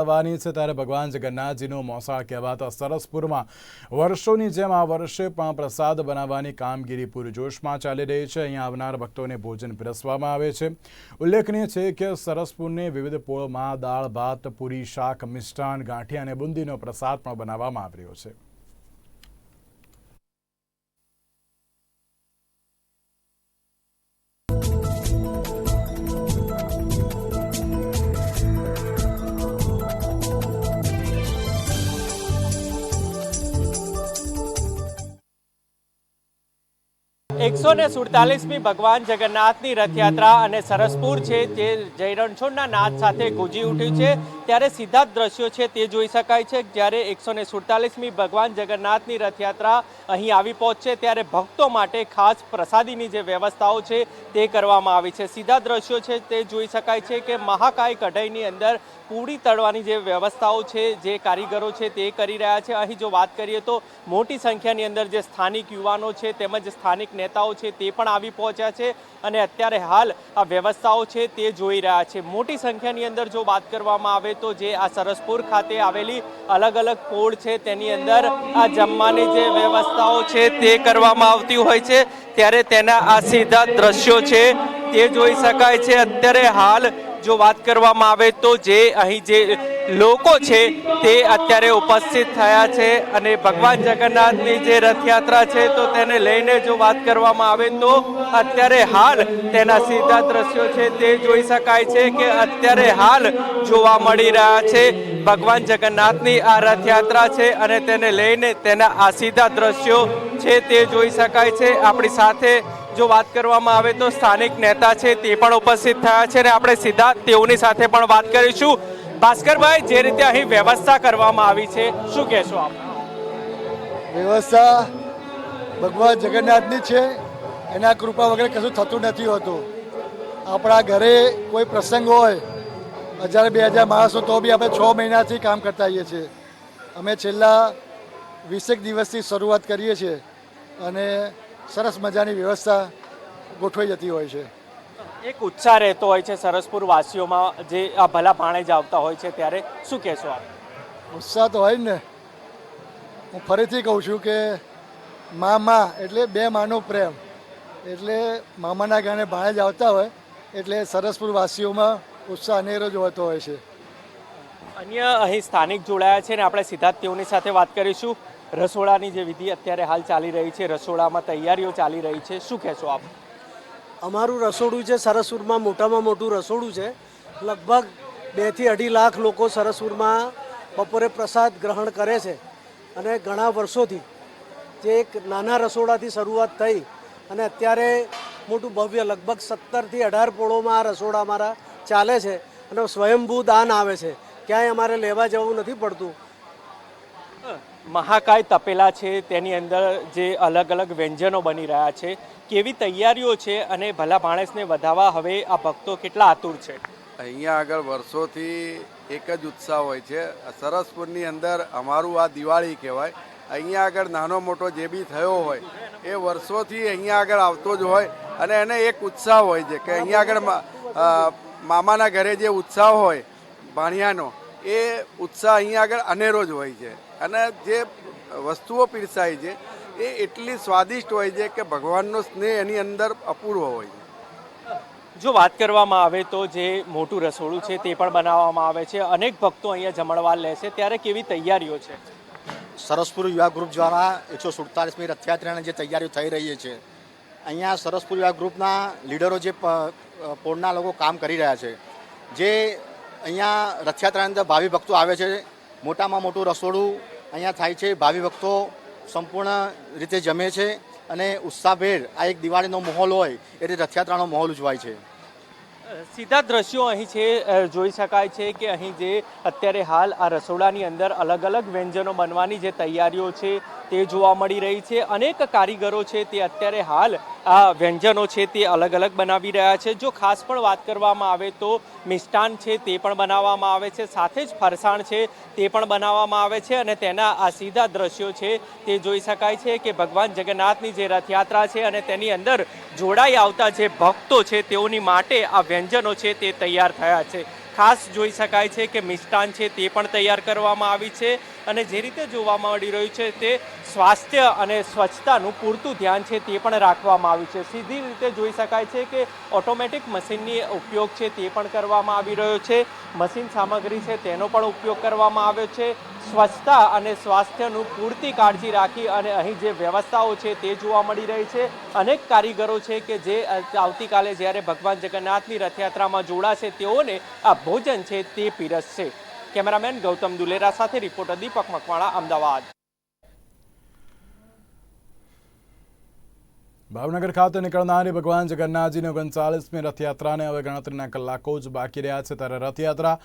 આવવાની છે ત્યારે ભગવાન જગન્નાથજીનું મોસાળ કહેવાતા સરસપુરમાં વર્ષોની જેમ આ વર્ષે પણ પ્રસાદ બનાવવાની કામગીરી પૂરજોશમાં ચાલી રહી છે. અહીંયા આવનાર ભક્તોને ભોજન પીરસવામાં આવે છે. ઉલ્લેખનીય છે કે સરસપુરને વિવિધ પોળમાં દાળ, ભાત, પૂરી, શાક, મિષ્ટાન, ગાંઠિયા અને બુંદીનો પ્રસાદ પણ બનાવવામાં આવી રહ્યો છે. એકસો ને સુડતાલીસમી ભગવાન જગન્નાથની રથયાત્રા અને સરસપુર છે જે જય રણછોડના નાદ સાથે ગુંજી ઉઠ્યું છે. ત્યારે સીધા જ દ્રશ્યો છે તે જોઈ શકાય છે. જ્યારે એકસો ને સુડતાલીસમી ભગવાન જગન્નાથની રથયાત્રા અહીં આવી પહોંચશે ત્યારે ભક્તો માટે ખાસ પ્રસાદીની જે વ્યવસ્થાઓ છે તે કરવામાં આવી છે. સીધા દ્રશ્યો છે તે જોઈ શકાય છે કે મહાકાય કઢાઈની અંદર પૂરી તળવાની જે વ્યવસ્થાઓ છે, જે કારીગરો છે તે કરી રહ્યા છે. અહીં જો વાત કરીએ તો મોટી સંખ્યાની અંદર જે સ્થાનિક યુવાનો છે તેમજ સ્થાનિક નેતાઓ છે તે પણ આવી પહોંચ્યા છે અને અત્યારે હાલ આ વ્યવસ્થાઓ છે તે જોઈ રહ્યા છે. મોટી સંખ્યાની અંદર જો વાત કરવામાં આવે તો જે આ સરસપુર ખાતે આવેલી અલગ અલગ કોળ છે તેની અંદર આ જમવાની જે વ્યવસ્થાઓ છે તે કરવામાં આવતી હોય છે. ત્યારે તેના આ સીધા દ્રશ્યો છે તે જોઈ શકાય છે. અત્યારે હાલ જો વાત કરવામાં આવે તો જે અહીં જે લોકો છે તે અત્યારે ઉપસ્થિત થયા છે અને ભગવાન જગન્નાથની જે રથયાત્રા છે તો તેને લઈને જો વાત કરવામાં આવે તો અત્યારે હાલ તેના સીધા દ્રશ્યો છે તે જોઈ શકાય છે કે અત્યારે હાલ જોવા મળી રહ્યા છે ભગવાન જગન્નાથની આ રથયાત્રા છે અને તેને લઈને તેના આ સીધા દ્રશ્યો છે તે જોઈ શકાય છે. આપણી સાથે જો વાત કરવામાં આવે તો સ્થાનિક નેતા છે તે પણ ઉપસ્થિત થયા છે અને આપણે સીધા તેઓની સાથે પણ વાત કરીશું. ભાસ્કરભાઈ, જે રીતે અહીં વ્યવસ્થા કરવામાં આવી છે, શું કહેશો આપ? વ્યવસ્થા ભગવાન જગન્નાથની છે. એના કૃપા વગર કશું થતું નથી હોતું. આપણા ઘરે કોઈ પ્રસંગ હોય, હજાર બે હજાર માણસો તો બી આપણે છ મહિનાથી કામ કરતા આવીએ છીએ. અમે છેલ્લા વીસેક દિવસથી શરૂઆત કરીએ છીએ અને સરસ મજાની વ્યવસ્થા ગોઠવાઈ જતી હોય છે. એક ઉત્સાહ રહેતો હોય છે સરસપુર વાસીઓમાં જે આ ભલા પાણે જ આવતા હોય છે ત્યારે. શું કહેશો આપ? ઉત્સાહ તો હોય ને. હું ફરીથી કહું છું કે મામા એટલે બે માનો પ્રેમ. એટલે મામાના ગાને ભાણે જ આવતા હોય એટલે સરસપુર વાસીઓમાં ઉત્સાહ અનેરો જ હોતો હોય છે. અન્ય અહીં સ્થાનિક જોડાયા છે ને આપણે સીધા તેઓની સાથે વાત કરીશું. રસોડાની જે વિધિ અત્યારે હાલ ચાલી રહી છે રસોડામાં તૈયારીઓ ચાલી રહી છે. શું કહેશો આપ? અમારું રસોડું છે સરસપુરમાં મોટામાં મોટું રસોડું છે. લગભગ બેથી અઢી લાખ લોકો સરસપુરમાં બપોરે પ્રસાદ ગ્રહણ કરે છે. અને ઘણા વર્ષોથી જે એક નાના રસોડાથી શરૂઆત થઈ અને અત્યારે મોટું ભવ્ય, લગભગ સત્તરથી અઢાર પોળોમાં આ રસોડા અમારા ચાલે છે અને સ્વયંભૂ દાન આવે છે. ક્યાંય અમારે લેવા જવું નથી પડતું. મહાકાય તપેલા છે, તેની અંદર જે અલગ અલગ વ્યંજનો બની રહ્યા છે, કેવી તૈયારીઓ છે અને ભલા માણસને વધાવવા હવે આ ભક્તો કેટલા આતુર છે? અહીંયા આગળ વર્ષોથી એક જ ઉત્સાહ હોય છે. સરસપુરની અંદર અમારું આ દિવાળી કહેવાય. અહીંયા આગળ નાનો મોટો જે બી થયો હોય, એ વર્ષોથી અહીંયા આગળ આવતો જ હોય અને એને એક ઉત્સાહ હોય છે કે અહીંયા આગળ મામાના ઘરે જે ઉત્સાહ હોય ભાણિયાનો એ ઉત્સાહ અહીંયા આગળ અનેરો જ હોય છે. અને જે વસ્તુઓ પીરસાય છે એ એટલી સ્વાદિષ્ટ હોય છે કે ભગવાનનો સ્નેહ એની અંદર અપૂર્વ હોય છે. જો વાત કરવામાં આવે તો જે મોટું રસોડું છે તે પણ બનાવવામાં આવે છે. અનેક ભક્તો અહીંયા જમણવાર લે છે. ત્યારે કેવી તૈયારીઓ છે? સરસપુર યુવા ગ્રુપ દ્વારા એકસો સુડતાલીસમી રથયાત્રાની જે તૈયારીઓ થઈ રહી છે અહીંયા સરસપુર યુવા ગ્રુપના લીડરો જે પ- પોળના લોકો કામ કરી રહ્યા છે. જે અહીંયા રથયાત્રાની અંદર ભાવિ ભક્તો આવે છે. મોટામાં મોટું રસોડું અહીંયા થાય છે. ભાવિ ભક્તો સંપૂર્ણ રીતે જમે છે અને ઉત્સાહભેર આ એક દિવાળીનો માહોલ હોય એટલે રથયાત્રાનો માહોલ ઉજવાય છે. સીધા દ્રશ્યો અહીં છે જોઈ શકાય છે કે અહીં જે અત્યારે હાલ આ રસોડાની અંદર અલગ અલગ વ્યંજનો બનવાની જે તૈયારીઓ છે તે જોવા મળી રહી છે. અનેક કારીગરો છે તે અત્યારે હાલ આ વ્યંજનો છે તે અલગ અલગ બનાવી રહ્યા છે. જો ખાસ પણ વાત કરવામાં આવે તો મિષ્ટાન છે તે પણ બનાવવામાં આવે છે. સાથે જ ફરસાણ છે તે પણ બનાવવામાં આવે છે અને તેના આ સીધા દ્રશ્યો છે તે જોઈ શકાય છે કે ભગવાન જગન્નાથની જે રથયાત્રા છે અને તેની અંદર જોડાઈ આવતા જે ભક્તો છે તેઓની માટે આ વ્યંજનો છે તે તૈયાર થયા છે. ખાસ જોઈ શકાય છે કે મિષ્ટાન છે તે પણ તૈયાર કરવામાં આવી છે. અને જે રીતે જોવા મળી રહ્યું છે તે સ્વાસ્થ્ય અને સ્વચ્છતાનું પૂરતું ધ્યાન છે તે પણ રાખવામાં આવ્યું છે. સીધી રીતે જોઈ શકાય છે કે ઓટોમેટિક મશીનની ઉપયોગ છે તે પણ કરવામાં આવી રહ્યો છે. મશીન સામગ્રી છે તેનો પણ ઉપયોગ કરવામાં આવ્યો છે. સ્વચ્છતા અને સ્વાસ્થ્યનું પૂરતી કાળજી રાખી અને અહીં જે વ્યવસ્થાઓ છે તે જોવા મળી રહી છે. અનેક કારીગરો છે કે જે આવતીકાલે જ્યારે ભગવાન જગન્નાથની રથયાત્રામાં જોડાશે તેઓને આ ભોજન છે તે પીરસશે. કેમેરામેન ગૌતમ દુલેરા સાથે રિપોર્ટર દીપક મકવાણા, અમદાવાદ. ભાવનગર ખાતે નીકળનારી ભગવાન જગન્નાથજીની ઓગણચાલીસમી રથયાત્રાને હવે ગણતરીના કલાકો જ બાકી રહ્યા છે. ત્યારે રથયાત્રા